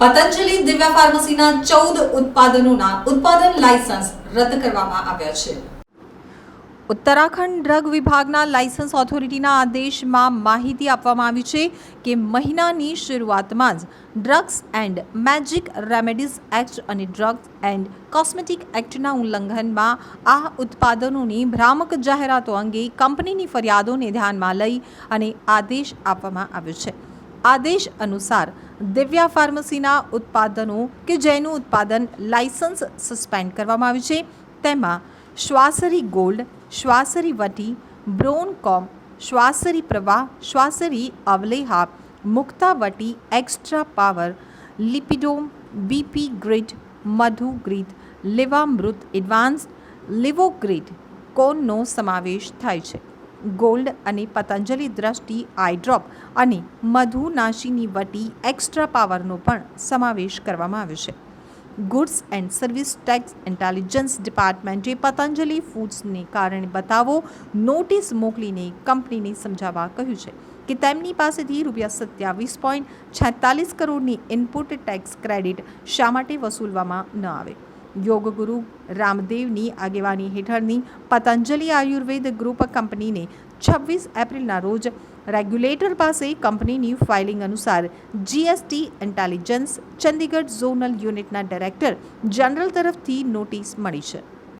પતંજલિ દિવ્યા ફાર્મસીના ચૌદ ઉત્પાદનોના ઉત્પાદન લાયસન્સ રદ કરવામાં આવ્યા છે. ઉત્તરાખંડ ડ્રગ વિભાગના લાયસન્સ ઓથોરિટીના આદેશમાં માહિતી આપવામાં આવી છે કે મહિનાની શરૂઆતમાં જ drugs and magic remedies act અને ડ્રગ્સ એન્ડ કોસ્મેટિક એક્ટના ઉલ્લંઘનમાં આ ઉત્પાદનોની ભ્રામક જાહેરાતો અંગે કંપનીની ફરિયાદોને ધ્યાનમાં લઈ અને આદેશ આપવામાં આવ્યો છે. આદેશ અનુસાર દિવ્યા ફાર્મસીના ઉત્પાદનો કે જેનું ઉત્પાદન લાયસન્સ સસ્પેન્ડ કરવામાં આવ્યું છે, તેમાં શ્વાસરી gold, શ્વાસરી Vati Bronchom Swasari Pravah, Swasari Avaleha Muktavati extra power, Lipidom, BP grit, Madhu grit, Livamrit advance Livogrit કોનનો સમાવેશ થાય છે. ગોલ્ડ અને પતંજલિ દ્રષ્ટિ આઈ ડ્રોપ અને મધુનાશીની વટી એક્સ્ટ્રા પાવરનો પણ સમાવેશ કરવામાં આવ્યો છે. Goods and service tax intelligence ડિપાર્ટમેન્ટે Patanjali ફૂડ્સને કારણે બતાવો નોટિસ મોકલીને કંપનીને સમજાવવા કહ્યું છે કે તેમની પાસેથી રૂપિયા સત્યાવીસ પોઈન્ટ છેતાલીસ કરોડની ઇનપુટ ટેક્સ ક્રેડિટ શા માટે વસૂલવામાં ન આવે? યોગગુરુ રામદેવની આગેવાની હેઠળની પતંજલિ આયુર્વેદ ગ્રુપ કંપનીને છવ્વીસ એપ્રિલના રોજ રેગ્યુલેટર પાસે કંપનીની ફાઇલિંગ અનુસાર જીએસટી ઇન્ટેલિજન્સ ચંદીગઢ ઝોનલ યુનિટના ડાયરેક્ટર જનરલ તરફથી નોટિસ મળી છે.